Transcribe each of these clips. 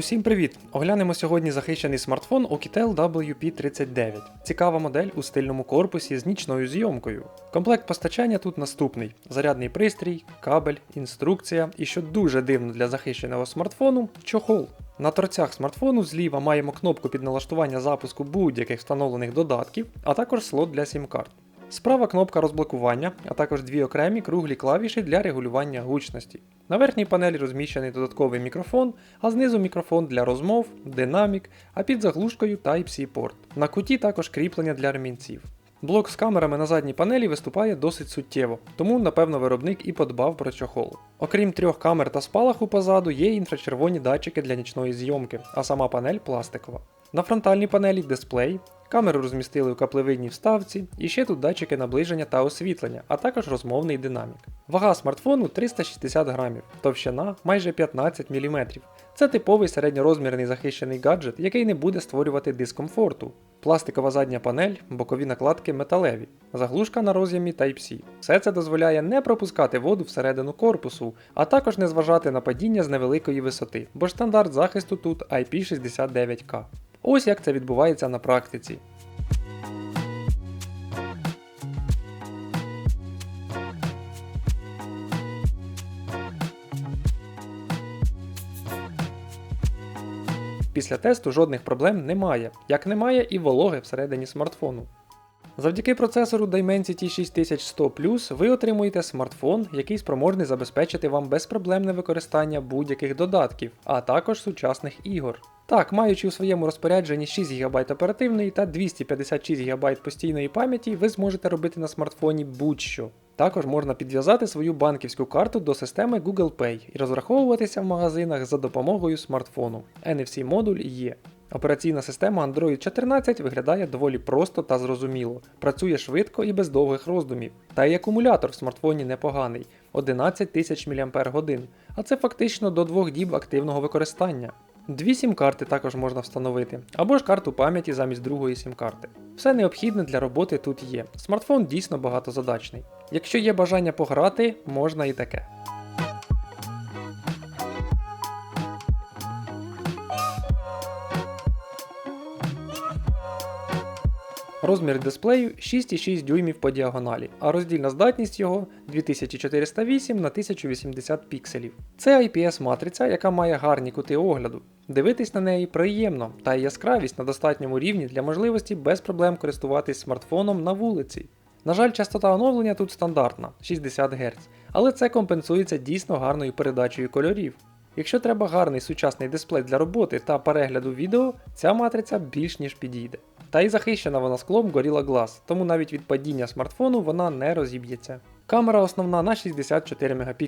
Усім привіт! Оглянемо сьогодні захищений смартфон Oukitel WP39. Цікава модель у стильному корпусі з нічною зйомкою. Комплект постачання тут наступний: зарядний пристрій, кабель, інструкція і, що дуже дивно для захищеного смартфону, чохол. На торцях смартфону зліва маємо кнопку під налаштування запуску будь-яких встановлених додатків, а також слот для сім-карт. Справа кнопка розблокування, а також дві окремі круглі клавіші для регулювання гучності. На верхній панелі розміщений додатковий мікрофон, а знизу мікрофон для розмов, динамік, а під заглушкою Type-C порт. На куті також кріплення для ремінців. Блок з камерами на задній панелі виступає досить суттєво, тому напевно виробник і подбав про чохол. Окрім трьох камер та спалаху позаду, є інфрачервоні датчики для нічної зйомки, а сама панель пластикова. На фронтальній панелі дисплей, камеру розмістили у каплевидній вставці, і ще тут датчики наближення та освітлення, а також розмовний динамік. Вага смартфону 360 грамів, товщина майже 15 мм. Це типовий середньорозмірний захищений гаджет, який не буде створювати дискомфорту. Пластикова задня панель, бокові накладки металеві, заглушка на роз'ємі Type-C. Все це дозволяє не пропускати воду всередину корпусу, а також не зважати на падіння з невеликої висоти, бо стандарт захисту тут IP69K. Ось як це відбувається на практиці. Після тесту жодних проблем немає, як немає і вологи всередині смартфону. Завдяки процесору Dimensity 6100 ви отримуєте смартфон, який спроможний забезпечити вам безпроблемне використання будь-яких додатків, а також сучасних ігор. Так, маючи у своєму розпорядженні 6 ГБ оперативної та 256 ГБ постійної пам'яті, ви зможете робити на смартфоні будь-що. Також можна підв'язати свою банківську карту до системи Google Pay і розраховуватися в магазинах за допомогою смартфону. NFC модуль є. Операційна система Android 14 виглядає доволі просто та зрозуміло, працює швидко і без довгих роздумів. Та й акумулятор в смартфоні непоганий 11 тисяч мАч, а це фактично до 2 діб активного використання. Дві сім-карти також можна встановити, або ж карту пам'яті замість другої сім-карти. Все необхідне для роботи тут є. Смартфон дійсно багатозадачний. Якщо є бажання пограти, можна і таке. Розмір дисплею 6,6 дюймів по діагоналі, а роздільна здатність його 2408 на 1080 пікселів. Це IPS матриця, яка має гарні кути огляду. Дивитись на неї приємно, та яскравість на достатньому рівні для можливості без проблем користуватись смартфоном на вулиці. На жаль, частота оновлення тут стандартна 60 Гц, але це компенсується дійсно гарною передачею кольорів. Якщо треба гарний сучасний дисплей для роботи та перегляду відео, ця матриця більш ніж підійде. Та й захищена вона склом Gorilla Glass, тому навіть від падіння смартфону вона не розіб'ється. Камера основна на 64 Мп,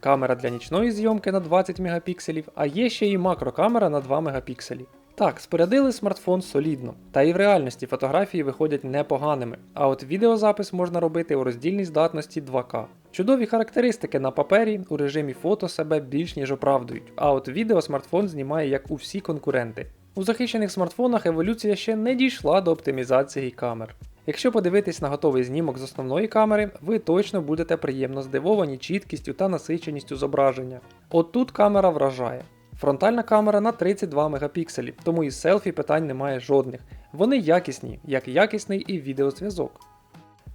камера для нічної зйомки на 20 Мп, а є ще і макрокамера на 2 Мп. Так, спорядили смартфон солідно, та і в реальності фотографії виходять непоганими, а от відеозапис можна робити у роздільній здатності 2К. Чудові характеристики на папері у режимі фото себе більш ніж оправдують, а от відео смартфон знімає як у всі конкуренти. У захищених смартфонах еволюція ще не дійшла до оптимізації камер. Якщо подивитись на готовий знімок з основної камери, ви точно будете приємно здивовані чіткістю та насиченістю зображення. От тут камера вражає. Фронтальна камера на 32 Мп, тому із селфі питань немає жодних. Вони якісні, як якісний і відеозв'язок.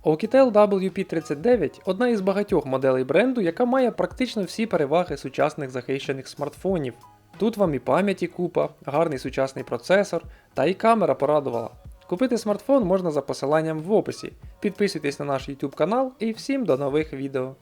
Oukitel WP39 одна із багатьох моделей бренду, яка має практично всі переваги сучасних захищених смартфонів. Тут вам і пам'яті купа, гарний сучасний процесор, та і камера порадувала. Купити смартфон можна за посиланням в описі. Підписуйтесь на наш YouTube канал і всім до нових відео.